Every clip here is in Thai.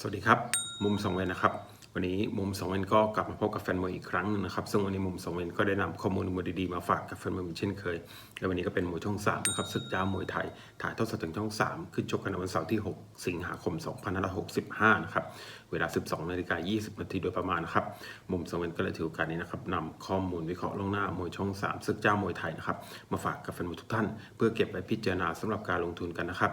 สวัสดีครับ มุมสองเวนนะครับ วันนี้มุมสองเวนก็กลับมาพบกับแฟนมวยอีกครั้งหนึงนะครับ ซึ่งวันนี้มุมสองเวนก็ได้นำข้อมูลมวยดีๆมาฝากกับแฟนมวยเหมือนเช่นเคย และวันนี้ก็เป็นมวยช่องสามนะครับศึกจ้ามวยไทย ถ่ายทอดสดถึงช่อง 3 ขึ้นชกกันในวันเสาร์ที่ 6 สิงหาคม 2565 นะครับ เวลา 12นาฬิกา20 นาทีโดยประมาณนะครับ มุมสองเวนก็เลยถือโอกาสนี้นะครับนำข้อมูลวิเคราะห์ล่วงหน้ามวยช่อง3ศึกจ้ามวยไทยนะครับ มาฝากกับแฟนมวยทุกท่าน เพื่อเก็บไว้พิจารณาสำหรับการลงทุนกันนะครับ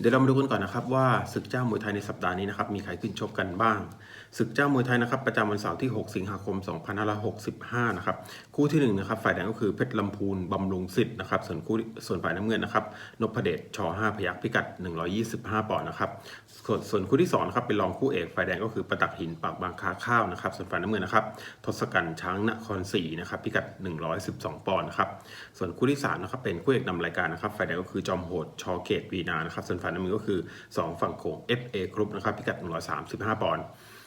เดี๋ยวเรามาดูกันก่อนนะครับว่าศึกเจ้ามวยไทยในสัปดาห์นี้นะครับมีใครขึ้นชกกันบ้างศึกเจ้ามวยไทยนะครับประจำวันเสาร์ที่ 6 สิงหาคม 2565 นะครับคู่ที่1นะครับฝ่ายแดงก็คือเพชรลำพูนบำรุงสิทธิ์นะครับส่วนคู่ส่วนฝ่ายน้ำเงินนะครับนพเดชช5พยักพิกัด 125 ปอนด์นะครับส่วนส่วนคู่ที่2นะครับเป็นรองคู่เอกฝ่ายแดงก็คือประตักหินปากบางคาข้าวนะครับส่วนฝ่ายน้ำเงินนะครับทศกัณฐ์ช้างนครศรีนะครับพิกัด 112 ปอนด์นะครับส่วนคู่ที่3นะครับเป็นคู่เอกนำรายการนะครับฝ่ายแดงก็คือจอมโหดชอเกตวีนานะครับส่วนฝ่ายน้ำเงินก็คือ 2 ฝั่งโขง FA กรุ๊ปนะครับพิกัด 135 ปอนด์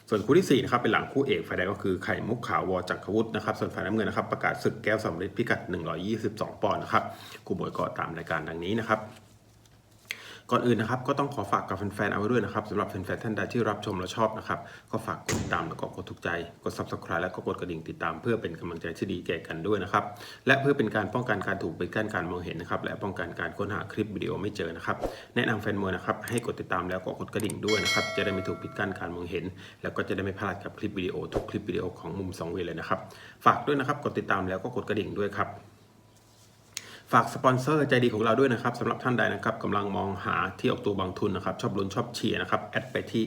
ส่วนคู่ที่4นะครับเป็นหลังคู่เอกฝ่ายแดงก็คือไข่มุกขาววอจักรวุฒินะครับส่วนฝ่ายน้ำเงินนะครับประกาศศึกแก้วสำริดพิกัด 122 ปอนด์นะครับคู่มวยก็ตามรายการดังนี้นะครับ ก่อนอื่นนะครับก็ต้องขอฝากกับแฟนๆเอาไว้ด้วยนะครับสำหรับแฟนๆท่านใดที่รับชมและชอบนะครับก็ฝากกดติดตามแล้วก็กดถูกใจกด subscribe แล้วก็กดกระดิ่งติดตามเพื่อเป็นกำลังใจที่ดีแก่กันด้วยนะครับและเพื่อเป็นการป้องกันการถูกปิดกั้นการมองเห็นนะครับและป้องกันการค้นหาคลิปวิดีโอไม่เจอนะครับแนะนำแฟนมวยนะครับให้กดติดตามแล้วก็กดกระดิ่งด้วยนะครับจะได้ไม่ถูกปิดกั้นการมองเห็น แล้วก็จะได้ไม่พลาดกับคลิปวิดีโอทุกคลิปวิดีโอของมุมสองเวเลยนะครับฝากด้วยนะครับกดติดตามแล้วก็กดกระดิ่งด้วยครับ ฝากสปอนเซอร์ใจดีของเราด้วยนะครับสำหรับท่านใดนะครับกำลังมองหาที่ออกตัวบางทุนนะครับชอบลุ้นชอบเชียร์นะครับแอดไปที่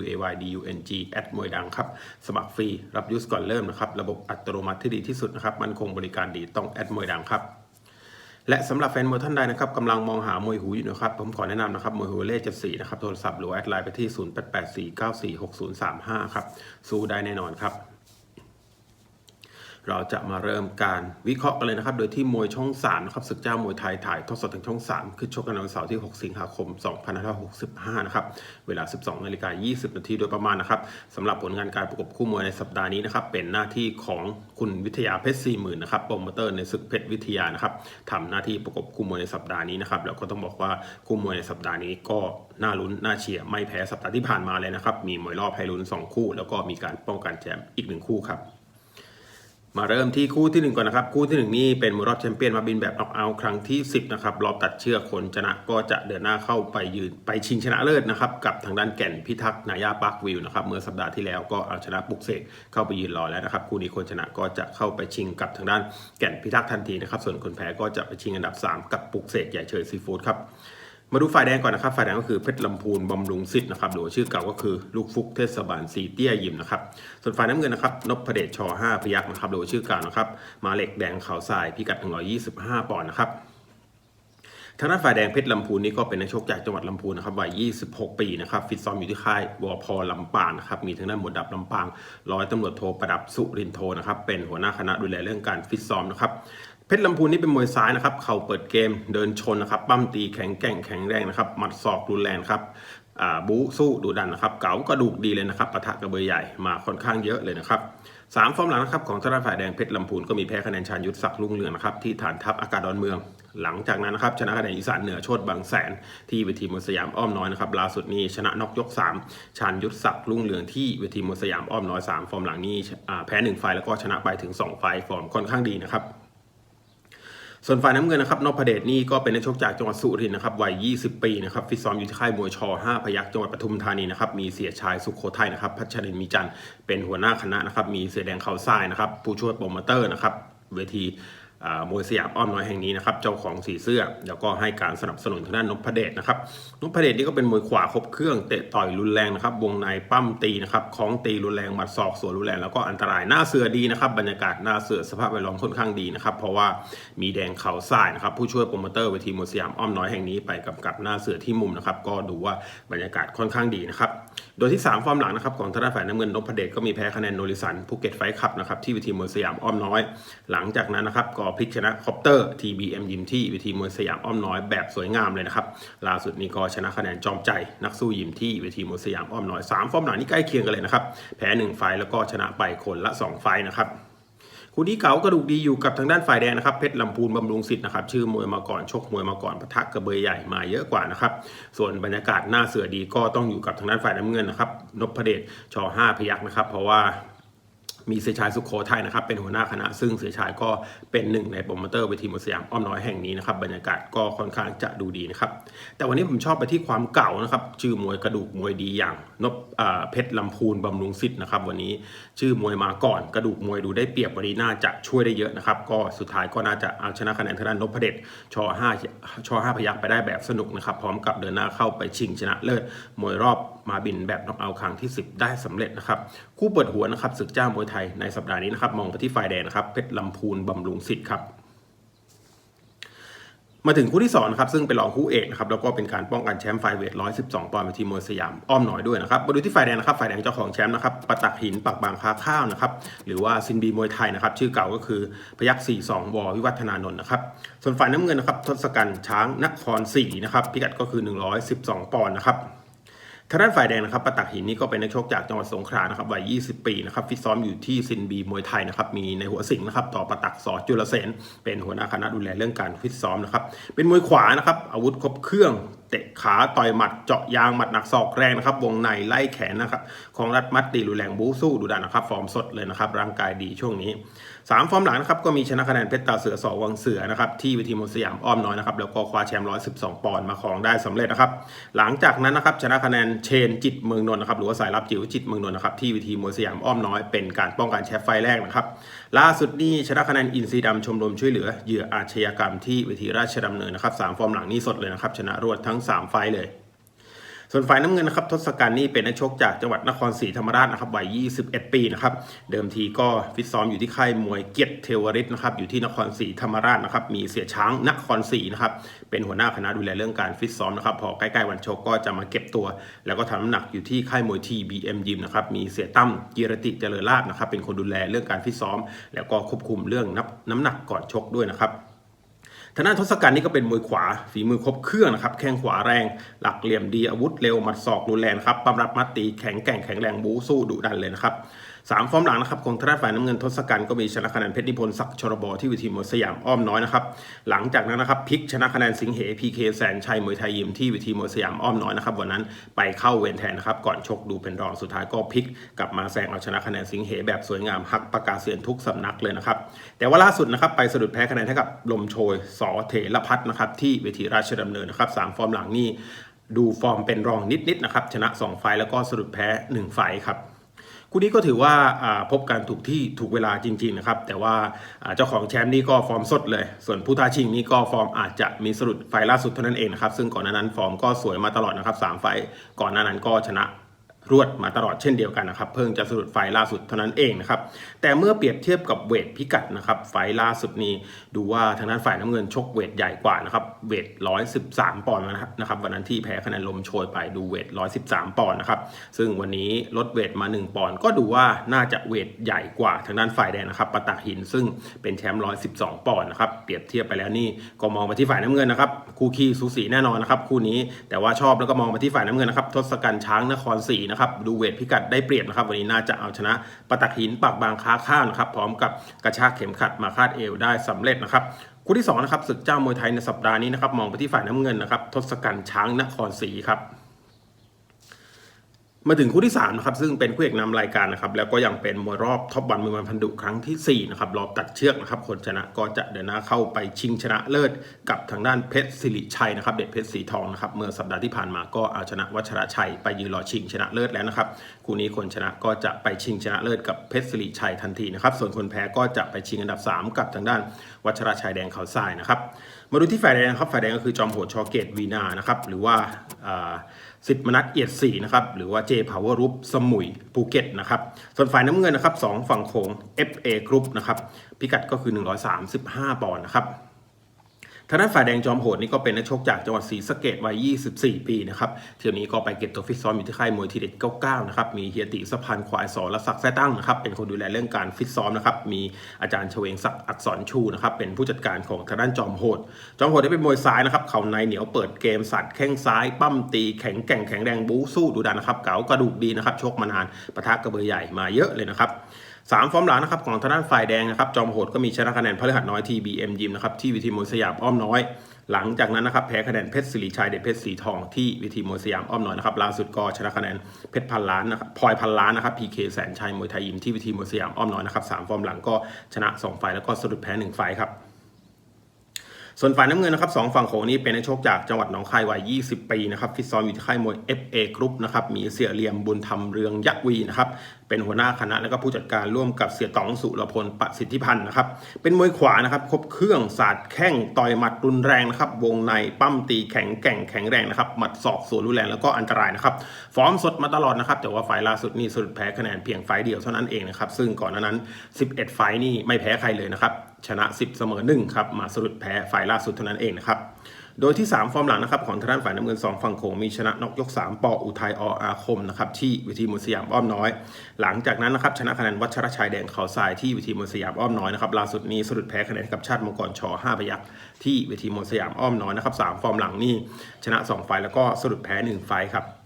u a y d u n g แอดมวยดังครับสมัครฟรีรับยูสก่อนเริ่มนะครับระบบอัตโนมัติที่ดีที่สุดนะครับมันคงบริการดีต้องแอดมวยดังครับและสำหรับแฟนมวยท่านใดนะครับกำลังมองหามวยหูอยู่นะครับ ผมขอแนะนำนะครับมวยหูเล่เจ็ดสี่นะครับโทรศัพท์หรือแอดไลน์ไปที่ 0 8 8 4 9 4 6 0 3 5 ครับสู้ได้แน่นอนครับ เราจะมาเริ่มการวิเคราะห์กันเลยนะครับ โดยที่มวยช่อง3นะครับศึกเจ้ามวยไทยถ่ายทอดสดทางช่อง 3 คือชกกันวันเสาร์ที่ 6 สิงหาคม 2565 นะครับ เวลา 12นาฬิกา20 นาทีโดยประมาณนะครับสำหรับผลงานการประกบคู่มวยในสัปดาห์นี้นะครับ เป็นหน้าที่ของคุณวิทยาเพชร 4 0,000 นะครับ โปรโมเตอร์ในศึกเพชรวิทยานะครับทำหน้าที่ประกบคู่มวยในสัปดาห์นี้นะครับ แล้วก็ต้องบอกว่าคู่มวยในสัปดาห์นี้ก็น่าลุ้นน่าเชียร์ไม่แพ้สัปดาห์ที่ผ่านมาเลยนะครับ มีมวยรอบให้ลุ้นสองคู่ แล้วก็มีการป้องกันแชมป์อีกหนึ่งคู่ครับ มาเริ่มที่คู่ที่หนึ่งก่อนนะครับ คู่ที่หนึ่งนี่เป็นมวยรอบแชมเปี้ยนมาบินแบบน็อกเอาท์ครั้งที่ 10 นะครับ รอบตัดเชือกคนชนะก็จะเดินหน้าเข้าไปยืนไปชิงชนะเลิศนะครับ กับทางด้านแก่นพิทักษ์นายาปาร์ควิวนะครับ เมื่อสัปดาห์ที่แล้วก็เอาชนะปุกเสกเข้าไปยืนรอแล้วนะครับ คู่นี้คนชนะก็จะเข้าไปชิงกับทางด้านแก่นพิทักษ์ทันทีนะครับ ส่วนคนแพ้ก็จะไปชิงอันดับ 3 กับปุกเสกใหญ่เฉยซีฟู้ดครับ มาดูฝ่ายแดงก่อนนะครับฝ่ายแดงก็คือเพชรลำพูนบำรุงสิทธิ์นะครับหรือชื่อเก่าก็คือลูกฟุกเทศบาลสีเตี้ยยิมนะครับส่วนฝ่ายน้ำเงินนะครับนพเดชช5พยักษ์นะครับหรือชื่อเก่านะครับมาเหล็กแดงขาวทรายพิกัด 125 ปอนด์นะครับทางด้านฝ่ายแดงเพชรลำพูนนี่ก็เป็นนักชกจากจังหวัดลำพูนนะครับวัย 26 ปีนะครับฟิตซ้อมอยู่ที่ค่ายวอพอลำปางนะครับมีทางด้านหมวดดับลำปางร้อยตำรวจโทประดับสุรินโทนะครับเป็นหัวหน้าคณะดูแลเรื่องการฟิตซ้อมนะครับ เพชรลำพูนนี่เป็นมวยซ้ายนะครับ เข่าเปิดเกม เดินชนนะครับ ปั้มตีแข็งแกร่งแข็งแรงนะครับ หมัดศอกรุนแรงครับบู๊สู้ดุดันนะครับ เก๋ากระดูกดีเลยนะครับปะทะกระเบอใหญ่มาค่อนข้างเยอะเลยนะครับสามฟอร์มหลังนะครับของทางด้าฝ่ายแดงเพชรลำพูนก็มีแพ้คะแนนชาญยุทธศักดิ์รุ่งเรืองนะครับที่ฐานทัพอากาศดอนเมือง หลังจากนั้นนะครับชนะคะแนนอีสานเหนือโชดบางแสน ที่เวทีมวยสยามอ้อมน้อยนะครับล่าสุดนี้ชนะนอกยก 3 ชาญยุทธศักดิ์รุ่งเรืองที่เวทีมวยสยามอ้อมน้อย3ฟอร์มหลังนี้แพ้1ไฟแล้วก็ชนะไปถึง 2 ไฟฟอร์มค่อนข้างดีนะครับ ส่วนฝ่ายน้ำเงินนะครับนพเดชนี่ก็เป็นนักชกจากจังหวัดสุรินทร์นะครับวัย 20 ปีนะครับฟิตซ้อมอยู่ที่ค่ายมวยช5พยักจังหวัดปทุมธานีนะครับมีเสียชายสุขโขทัยนะครับพัชรินมีจันทร์เป็นหัวหน้าคณะนะครับมีเสียแดงเขาทรายนะครับผู้ช่วยโปรโมเตอร์นะครับเวที มวยสยามอ้อมน้อยแห่งนี้นะครับเจ้าของสีเสื้อ แล้วก็ให้การสนับสนุนทางด้านนพเดชนะครับนพเดชนี่ก็เป็นมวยขวาครบเครื่องเตะต่อยรุนแรงนะครับวงในปั้มตีนะครับคล้องตีรุนแรงหมัดศอกสวนรุนแรงแล้วก็อันตรายหน้าเสือดีนะครับบรรยากาศหน้าเสือสภาพแวดล้อมค่อนข้างดีนะครับเพราะว่ามีแดงเขาทรายนะครับผู้ช่วยโปรโมเตอร์เวทีมวยสยามอ้อมน้อยแห่งนี้ไปกำกับหน้าเสือที่มุมนะครับก็ดูว่าบรรยากาศค่อนข้างดีนะครับ โดยที่ 3 ฟอร์มหลังนะครับของทางด้านฝ่ายน้ำเงินนพเดชก็มีแพ้คะแนนโนริสันภูเก็ตไฟคับนะครับที่วิธีมวยสยามอ้อมน้อย หลังจากนั้นนะครับก็พลิกชนะคอปเตอร์ TBM ยิมที่วิธีมวยสยามอ้อมน้อยแบบสวยงามเลยนะครับล่าสุดนี้ก็ชนะคะแนนจอมใจนักสู้ยิมที่วิธีมวยสยามอ้อมน้อย3ฟอร์มหลังนี่ใกล้เคียงกันเลยนะครับแพ้1ไฟแล้วก็ชนะไปคนละ 2 ไฟนะครับ คู่ที่เก๋ากระดูกดีอยู่กับทางด้านฝ่ายแดงนะครับเพชรลำพูนบำรุงสิทธิ์นะครับชื่อมวยมาก่อนชกมวยมาก่อนปะทะกระเบยใหญ่มาเยอะกว่านะครับส่วนบรรยากาศหน้าเสือดีก็ต้องอยู่กับทางด้านฝ่ายน้ำเงินนะครับนพเดชช5พยักษ์นะครับเพราะว่า มีเสียชายสุขโขทัยนะครับ เป็นหัวหน้าคณะ ซึ่งเสียชายก็เป็นหนึ่งในโปรโมเตอร์เวทีมวยสยามอ้อมน้อยแห่งนี้นะครับบรรยากาศก็ค่อนข้างจะดูดีนะครับ แต่วันนี้ผมชอบไปที่ความเก่านะครับ ชื่อมวยกระดูกมวยดีอย่างนพเพชรลำพูนบำรุงสิทธิ์นะครับ วันนี้ชื่อมวยมาก่อนกระดูกมวยดูได้เปรียบวันนี้น่าจะช่วยได้เยอะนะครับ ก็สุดท้ายก็น่าจะเอาชนะคะแนนทางด้านนพเดชช5ช5พยักไปได้แบบสนุกนะครับ พร้อมกับเดินหน้าเข้าไปชิงชนะเลิศมวยรอบ มาบินแบบน็อกเอาท์ครั้งที่ 10 ได้สำเร็จนะครับคู่เปิดหัวนะครับศึกเจ้ามวยไทยในสัปดาห์นี้นะครับมองไปที่ฝ่ายแดงนะครับเพชรลำพูนบำรุงสิทธิ์ครับมาถึงคู่ที่2นะครับซึ่งเป็นรองคู่เอกนะครับแล้วก็เป็นการป้องกันแชมป์ไฟเวท 112 ปอนด์เวทีมวยสยามอ้อมหน้อยด้วยนะครับมาดูที่ฝ่ายแดงนะครับฝ่ายแดงเจ้าของแชมป์นะครับประตักหินปักบางคาข้าวนะครับหรือว่าซินบีมวยไทยนะครับชื่อเก่าก็คือพยัก42 ววิวัฒนานนท์นะครับส่วนฝ่ายน้ำเงินนะครับทศกัณฐ์ช้างนครศรีนะครับพิกัดก็คือ 112 ปอนด์นะครับ ทางด้านฝ่ายแดงนะครับประตักหินนี่ก็เป็นนักชกจากจังหวัดสงขลานะครับวัย 20 ปีนะครับฟิตซ้อมอยู่ที่ซินบีมวยไทยนะครับมีในหัวสิงห์นะครับต่อประตักสอจุลเสนเป็นหัวหน้าคณะดูแลเรื่องการฟิตซ้อมนะครับเป็นมวยขวานะครับอาวุธครบเครื่อง เตะขาต่อยหมัดเจาะยางหมัดหนักศอกแรงนะครับ วงในไล่แขนนะครับของรัดมัดตีรุนแรงบู๊สู้ดูดันนะครับ ฟอร์มสดเลยนะครับ ร่างกายดีช่วงนี้สามฟอร์มหลังนะครับก็มีชนะคะแนนเพชรตาเสือสอวังเสือนะครับที่เวิธีมวยสยามอ้อมน้อยนะครับแล้วก็คว้าแชมป์112 ปอนด์มาครองได้สำเร็จนะครับ หลังจากนั้นนะครับชนะคะแนนเชนจิตเมืองนนท์นะครับหรือว่าสายลับจิ๋วจิตเมืองนนท์นะครับที่เวิธีมวยสยามอ้อมน้อยเป็นการป้องกันแชมป์ไฟแรกนะครับล่าสุดนี่ชนะคะแนนอินซีดำชมรมช่วยเหลือเหยื่ออาชญากรรมที่เวทีราชดำเนินนะครับสามฟอร์มหลังนี่สดเลยนะครับชนะรวดทั้งสามไฟเลย ส่วนฝ่ายน้ำเงินนะครับทศกัณฐ์นี่เป็นนักชกจากจังหวัดนครศรีธรรมราชนะครับวัย 21 ปีนะครับเดิมทีก็ฟิตซ้อมอยู่ที่ค่ายมวยเกียรติเทวริตนะครับอยู่ที่นครศรีธรรมราชนะครับมีเสียช้างนครศรีนะครับเป็นหัวหน้าคณะดูแลเรื่องการฟิตซ้อมนะครับพอใกล้ๆวันชกก็จะมาเก็บตัว แล้วก็ทำน้ำหนักอยู่ที่ค่ายมวยทีบีเอ็มยิมนะครับมีเสียตั้มกีรติเจริญลาภนะครับเป็นคนดูแลเรื่องการฟิตซ้อม แล้วก็ควบคุมเรื่องนับน้ำหนักก่อนชกด้วยนะครับ ทางด้านทศกัณฐ์นี่ก็เป็นมวยขวา ฝีมือครบเครื่องนะครับ แข้งขวาแรง หลักเหลี่ยมดีอาวุธเร็วหมัดศอกรุนแรงครับปั๊มรับมัดตีแข็งแกร่งแข็งแรงบู๊สู้ดุดันเลยนะครับสามฟอร์มหลังนะครับของทางด้านฝ่ายน้ำเงินทศกัณฐ์ก็มีชนะคะแนนเพชรนิพนธ์ศักดิ์ชรบที่วิธีมวยสยามอ้อมน้อยนะครับหลังจากนั้นนะครับพลิกชนะคะแนนสิงเหพีเคแสนชัยมวยไทยยิมที่วิธีมวยสยามอ้อมน้อยนะครับวันนั้นไปเข้าเวรแทนนะครับก่อนชกดูเป็นรองสุดท้ายก็พลิกกลับมาแซงเอาชนะคะแนนสิงเหแบบสวยงามหักประกาศเสียนทุกสำนักเลยนะครับแต่ว่าล่าสุดนะครับไปสะดุดแพ้คะแนนให้กับลมโชยสเถรพัฒนะครับที่เวทีราชดำเนินนะครับสามฟอร์มหลังนี่ดูฟอร์มเป็นรองนิดๆนะครับชนะ 2 ไฟล์แล้วก็สะดุดแพ้ 1 ไฟล์ครับคู่นี้ก็ถือว่าพบกันถูกที่ถูกเวลาจริงๆนะครับ แต่ว่าเจ้าของแชมป์นี่ก็ฟอร์มสดเลย ส่วนผู้ท้าชิงนี่ก็ฟอร์มอาจจะมีสะดุดไฟล์ล่าสุดเท่านั้นเองนะครับ ซึ่งก่อนหน้านั้นฟอร์มก็สวยมาตลอดนะครับสามไฟล์ก่อนหน้านั้นก็ชนะ รวดมาตลอดเช่นเดียวกันนะครับ เพิ่งจะสะดุดไฟล์ล่าสุดเท่านั้นเองนะครับ แต่เมื่อเปรียบเทียบกับเวทพิกัดนะครับ ไฟล์ล่าสุดนี้ดูว่าทางด้านฝ่ายน้ำเงินชกเวทใหญ่กว่านะครับ เวท 113 ปอนด์นะครับวันนั้นที่แพ้คะแนนลมโชยไปดูเวท 113 ปอนด์นะครับ ซึ่งวันนี้ลดเวทมา 1 ปอนด์ก็ดูว่าน่าจะเวทใหญ่กว่าทางด้านฝ่ายแดงนะครับปะตักหินซึ่งเป็นแชมป์ 112 ปอนด์นะครับ เปรียบเทียบไปแล้วนี่ก็มองไปที่ฝ่ายน้ำเงินนะครับ คู่ขี้สูสีแน่นอนนะครับคู่นี้แต่ว่าชอบแล้วก็มองไปที่ฝ่ายน้ำเงินนะครับทศกัณฐ์ช้างนครศรีนะครับดูเวทพิกัดได้เปรียบนะครับ วันนี้น่าจะเอาชนะปะตักหินปากบางค้าข้าวนะครับ พร้อมกับกระชากเข็มขัดมาคาดเอวได้สำเร็จนะครับคู่ที่สองนะครับศึกเจ้ามวยไทยในสัปดาห์นี้นะครับมองไปที่ฝ่ายน้ำเงินนะครับทศกัณฐ์ช้างนครศรีครับ มาถึงคู่ที่3นะครับซึ่งเป็นคู่เอกนำรายการนะครับแล้วก็ยังเป็นมวยรอบท็อปวันมือมันพันดุครั้งที่4นะครับรอบตัดเชือกนะครับคนชนะก็จะเดินหน้าเข้าไปชิงชนะเลิศ กับทางด้านเพชรสิริชัยนะครับเด็ดเพชรสีทองนะครับเมื่อสัปดาห์ที่ผ่านมาก็เอาชนะวัชระชัยไปยืนรอชิงชนะเลิศแล้วนะครับคู่นี้คนชนะก็จะไปชิงชนะเลิศกับเพชรสิริชัยทันทีนะครับส่วนคนแพ้ก็จะไปชิงอันดับ 3 กับทางด้านวัชระชัยแดงเขาทรายนะครับมาดูที่ฝ่ายแดงครับฝ่ายแดงก็คือจอมโหดชอเกตวีนานะครับหรือว่าอ่า สิทธิ์มนัสเอียดศรีนะครับหรือว่าเจพาวเวอร์รูปสมุยภูเก็ตนะครับส่วนฝ่ายน้ำเงินนะครับสองฝั่งโขง FA Group นะครับพิกัดก็คือ 135 ปอนด์นะครับ ทางด้านฝ่ายแดงจอมโหดนี่ก็เป็นนักชกจากจังหวัดศรีสะเกดวัย 24 ปีนะครับเที่ยวนี้ก็ไปเก็บตัวฟิตซ้อมอยู่ที่ค่ายมวยทีเด็ด 99 นะครับ มีเฮียติสะพานควายสอและศักดิ์แท้ตั้งนะครับ เป็นคนดูแลเรื่องการฟิตซ้อมนะครับ มีอาจารย์เฉวงศักดิ์อักษรชูนะครับ เป็นผู้จัดการของทางด้านจอมโหด จอมโหดได้เป็นมวยซ้ายนะครับ เข่าในเหนียวเปิดเกมสัตว์แข้งซ้าย ปั้มตีแข็งแกร่งแข็งแรงบู๊สู้ดูดันนะครับ เก๋ากระดูกดีนะครับ ชกมานานปะทะกระเบือใหญ่มาเยอะเลยนะครับ สามฟอร์มหลังนะครับของทางด้านฝ่ายแดงนะครับจอมโหดก็มีชนะคะแนนพฤหัสน้อยทีบีเอ็มยิมนะครับที่วิธีมวยสยามอ้อมน้อย หลังจากนั้นนะครับแพ้คะแนนเพชรสิริชัยเดชเพชรสีทองที่วิธีมวยสยามอ้อมน้อยนะครับล่าสุดก็ชนะคะแนนเพชรพันล้านนะครับพลอยพันล้านนะครับพีเคแสนชัยมวยไทยยิมที่วิธีมวยสยามอ้อมน้อยนะครับสามฟอร์มหลังก็ชนะสองฝ่ายแล้วก็สะดุดแพ้หนึ่งฝ่ายครับ ส่วนฝ่ายน้ำเงินนะครับสองฝั่งโขงนี้เป็นนักชกจากจังหวัดหนองคายวัย 20 ปีนะครับฟิตซ้อมอยู่ที่ค่ายมวย FA Group นะครับมีเสียเหลี่ยมบุญธรรมเรืองยักษ์วีนะครับเป็นหัวหน้าคณะและก็ผู้จัดการร่วมกับเสียต๋องสุรพลประสิทธิพันธ์นะครับเป็นมวยขวานะครับครบเครื่องศาสตร์แข้งต่อยหมัดรุนแรงนะครับวงในปั้มตีแข็งแกร่งแข็งแรงนะครับหมัดศอกสวนรุนแรงแล้วก็อันตรายนะครับฟอร์มสดมาตลอดนะครับแต่ว่าไฟล์ล่าสุดนี่สุดแพ้คะแนนเพียงไฟเดียวเท่านั้นเองนะครับซึ่งก่อนหน้านั้น 11 ไฟนี่ไม่แพ้ใครเลยนะครับ ชนะ 10 เสมอ1ครับมาสรุดแพ้ฝ่ายล่าสุดเท่านั้นเองนะครับโดยที่ 3 ฟอร์มหลังนะครับของทางด้านฝ่ายน้ำเงิน 2 ฝั่งโขงมีชนะนอกยก 3 ปออุทัยออาคมนะครับที่วิธีมุสยามอ้อมน้อย หลังจากนั้นนะครับชนะคะแนนวัชรชัยแดงเขาทรายที่วิธีมุสยามอ้อมน้อยนะครับล่าสุดนี้สรุดแพ้คะแนนกับชาติมังกรช5พยักที่วิธีมุสยามอ้อมน้อยนะครับสามฟอร์มหลังนี่ชนะ 2 ไฟแล้วก็สรุดแพ้ 1 ไฟครับ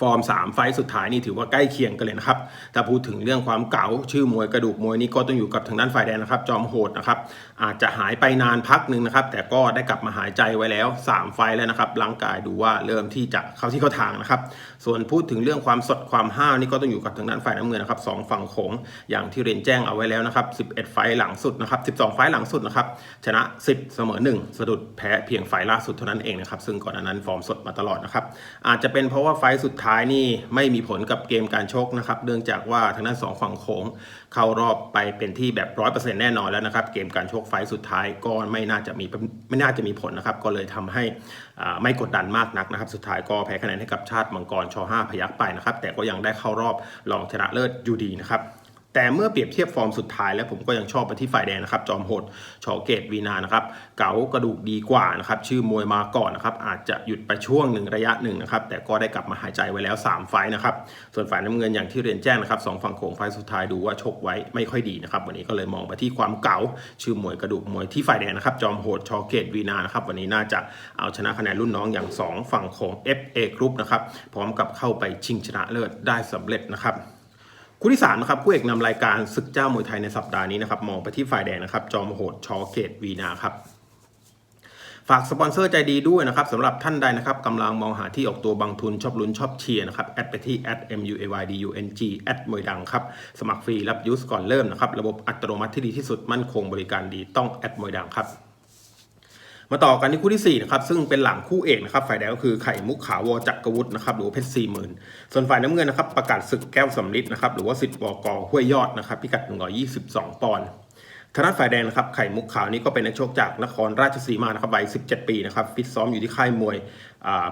ฟอร์ม 3 ไฟสุดท้ายนี่ถือว่าใกล้เคียงกันเลยนะครับถ้าพูดถึงเรื่องความเก๋าชื่อมวยกระดูกมวยนี่ก็ต้องอยู่กับทางด้านฝ่ายแดงนะครับ จอมโหดนะครับอาจจะหายไปนานพักหนึ่งนะครับ แต่ก็ได้กลับมาหายใจไว้แล้ว 3 ไฟแล้วนะครับร่างกายดูว่าเริ่มที่จะเข้าที่เข้าทางนะครับ ส่วนพูดถึงเรื่องความสดความห้าวนี่ก็ต้องอยู่กับทางด้านฝ่ายน้ำเงินนะครับสองฝั่งโขงอย่างที่เรียนแจ้งเอาไว้แล้วนะครับ11 ไฟหลังสุดนะครับ12 ไฟหลังสุดนะครับชนะ 10 เสมอ 1 สะดุดแพ้เพียงไฟล่าสุดเท่านั้นเองนะครับซึ่งก่อนนั้นฟอร์มสดมาตลอดนะครับอาจจะเป็นเพราะว่าไฟสุดท้ายนี่ไม่มีผลกับเกมการชกนะครับ เนื่องจากว่าทางด้านสองฝั่งโขงเข้ารอบไปเป็นที่แบบร้อยเปอร์เซ็นต์แน่นอนแล้วนะครับ เกมการชกไฟสุดท้ายก็ไม่น่าจะมีไม่น่าจะมีผลนะครับ ก็เลยทำให้ไม่กดดันมากนักนะครับ สุดท้ายก็แพ้คะแนนให้กับชาติมังกรช5พยักไปนะครับ แต่ก็ยังได้เข้ารอบรองชนะเลิศอยู่ดีนะครับ แต่เมื่อเปรียบเทียบฟอร์มสุดท้ายแล้วผมก็ยังชอบไปที่ฝ่ายแดงนะครับ จอมโหดชอเกตวีนานะครับ เก๋ากระดูกดีกว่านะครับ ชื่อมวยมาก่อนนะครับ อาจจะหยุดไปช่วงหนึ่งระยะหนึ่งนะครับ แต่ก็ได้กลับมาหายใจไว้แล้ว 3 ไฟนะครับ ส่วนฝ่ายน้ำเงินอย่างที่เรียนแจ้งนะครับสองฝั่งโขงไฟสุดท้ายดูว่าชกไว้ไม่ค่อยดีนะครับ วันนี้ก็เลยมองไปที่ความเก๋าชื่อมวยกระดูกมวยที่ฝ่ายแดงนะครับ จอมโหดชอเกตวีนานะครับ วันนี้น่าจะเอาชนะคะแนนรุ่นน้องอย่าง 2 ฝั่งโขง FA Group นะครับ พร้อมกับเข้าไปชิงชนะเลิศได้สำเร็จนะครับ คู่ที่3นะครับคู่เอกนำรายการศึกเจ้ามวยไทยในสัปดาห์นี้นะครับมองไปที่ฝ่ายแดงนะครับ จอมโหดชอเกตวีนาครับฝากสปอนเซอร์ใจดีด้วยนะครับสำหรับท่านใดนะครับกำลังมองหาที่ออกตัวบางทุนชอบลุ้นชอบเชียร์นะครับ แอดไปที่ m u a y d u n g แอดมวยดังครับ สมัครฟรีรับยูสก่อนเริ่มนะครับ ระบบอัตโนมัติที่ดีที่สุดมั่นคงบริการดีต้องแอดมวยดังครับ มาต่อกันที่คู่ที่4นะครับซึ่งเป็นหลังคู่เอกนะครับฝ่ายแดงก็คือไข่มุกขาววจักรวุฒินะครับหรือเพชรสี่หมื่นส่วนฝ่ายน้ำเงินนะครับประกาศศึกแก้วสำลิดนะครับหรือว่าสิทธิ์วกห้วยยอดนะครับพิกัด 122 ปอนด์ทางด้านฝ่ายแดงนะครับไข่มุกขาวนี่ก็เป็นนักชกจากนครราชสีมานะครับวัย17 ปีนะครับฟิตซ้อมอยู่ที่ค่ายมวย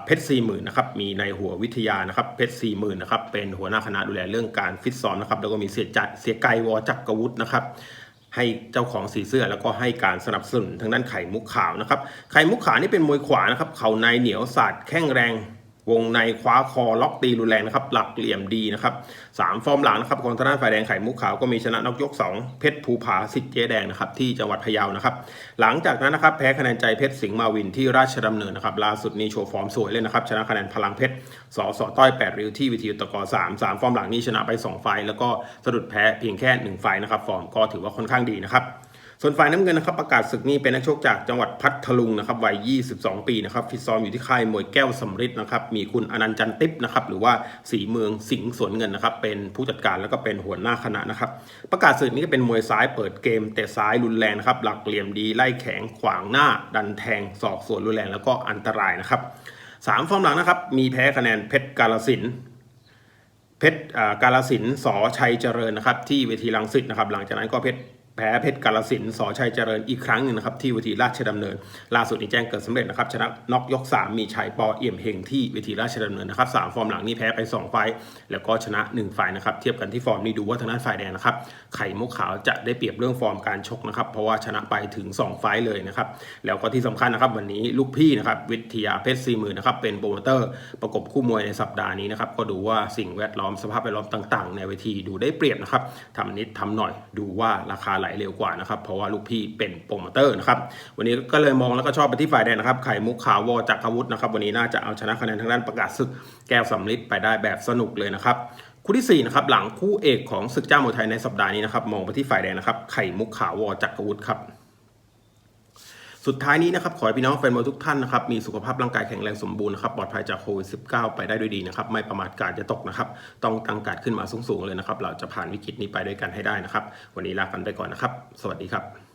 เพชรสี่หมื่นนะครับมีในหัววิทยานะครับเพชรสี่หมื่นนะครับเป็นหัวหน้าคณะดูแลเรื่องการฟิตซ้อมนะครับแล้วก็มีเสียจัดเสียไกวจักรวุฒินะครับ ให้เจ้าของสีเสื้อแล้วก็ให้การสนับสนุนทางด้านไข่มุกขาวนะครับไข่มุกขาวนี่เป็นมวยขวานะครับเข่าในเหนียวสาดแข้งแรง วงในคว้าคอล็อกตีรุนแรงนะครับหลักเหลี่ยมดีนะครับสามฟอร์มหลังนะครับของทางด้านฝ่ายแดงไข่มุกขาวก็มีชนะนอกยก 2 เพชรภูผาสิทธิ์เจ๊แดงนะครับที่จังหวัดพะเยานะครับหลังจากนั้นนะครับแพ้คะแนนใจเพชรสิงห์มาวินที่ราชดำเนินนะครับล่าสุดนี้โชว์ฟอร์มสวยเลยนะครับชนะคะแนนพลังเพชรสอสอต้อย8ริ้วที่วิทยุตะกอ3 3 ฟอร์มหลังนี้ชนะไป 2 ไฟแล้วก็สะดุดแพ้เพียงแค่ 1 ไฟนะครับฟอร์มก็ถือว่าค่อนข้างดีนะครับ ส่วนฝ่ายน้ำเงินนะครับประกาศศึกนี้เป็นนักชกจากจังหวัดพัทลุงนะครับวัย 22 ปีนะครับฟิตซ้อมอยู่ที่ค่ายมวยแก้วสำริดนะครับมีคุณอนันต์จันติปนะครับหรือว่าสีเมืองสิงห์สวนเงินนะครับเป็นผู้จัดการแล้วก็เป็นหัวหน้าคณะนะครับประกาศศึกนี้ก็เป็นมวยซ้ายเปิดเกมเตะซ้ายรุนแรงนะครับหลักเหลี่ยมดีไล่แข็งขวางหน้า ดันแทงศอกสวนรุนแรงแล้วก็อันตรายนะครับสามฟอร์มหลังนะครับมีแพ้คะแนนเพชรกาลสินเพชรกาลสินสอชัยเจริญนะครับที่เวทีลังสิตนะครับหลังจากนั้นก็เพชร แพ้เพชรกาลสินสอชัยเจริญอีกครั้งหนึ่งนะครับที่เวทีราชดำเนิน ล่าสุดนี้แจ้งเกิดสำเร็จนะครับชนะน็อกยก 3 มีชัยปอเอี่ยมเฮงที่เวทีราชดำเนินนะครับสามฟอร์มหลังนี่แพ้ไป 2 ไฟต์แล้วก็ชนะ 1 ไฟต์นะครับเทียบกันที่ฟอร์มนี่ดูว่าทางด้านฝ่ายแดงนะครับไข่มุกขาวจะได้เปรียบเรื่องฟอร์มการชกนะครับเพราะว่าชนะไปถึง 2 ไฟต์เลยนะครับแล้วก็ที่สำคัญนะครับวันนี้ลูกพี่นะครับวิทยาเพชรสี่หมื่นนะครับเป็นโปรโมเตอร์ประกบคู่มวยในสัปดาห์นี้นะครับก็ดูว่าสิ่งแวดล้อมสภาพแวดล้อมต่าง ๆ ในเวทีดูได้เปรียบนะครับทำนิดทำหน่อยดูว่าราคาไหลเร็วกว่านะครับเพราะว่าลูกพี่เป็นโปรโมเตอร์นะครับวันนี้ก็เลยมองแล้วก็ชอบไปที่ฝ่ายแดงนะครับไข่มุกขาววอจักรวุฒินะครับวันนี้น่าจะเอาชนะคะแนนทางด้านประกาศศึกแก้วสำลิดไปได้แบบสนุกเลยนะครับคู่ที่4นะครับหลังคู่เอกของศึกเจ้ามวยไทยในสัปดาห์นี้นะครับมองไปที่ฝ่ายแดงนะครับไข่มุกขาววอจักรวุฒิครับ สุดท้ายนี้นะครับขอให้พี่น้องแฟนบอลทุกท่านนะครับมีสุขภาพร่างกายแข็งแรงสมบูรณ์นะครับปลอดภัยจากโควิด -19 ไปได้ด้วยดีนะครับไม่ประมาทการจะตกนะครับต้องตั้งการขึ้นมาสูงๆเลยนะครับเราจะผ่านวิกฤตนี้ไปด้วยกันให้ได้นะครับ วันนี้ลากันไปก่อนนะครับ สวัสดีครับ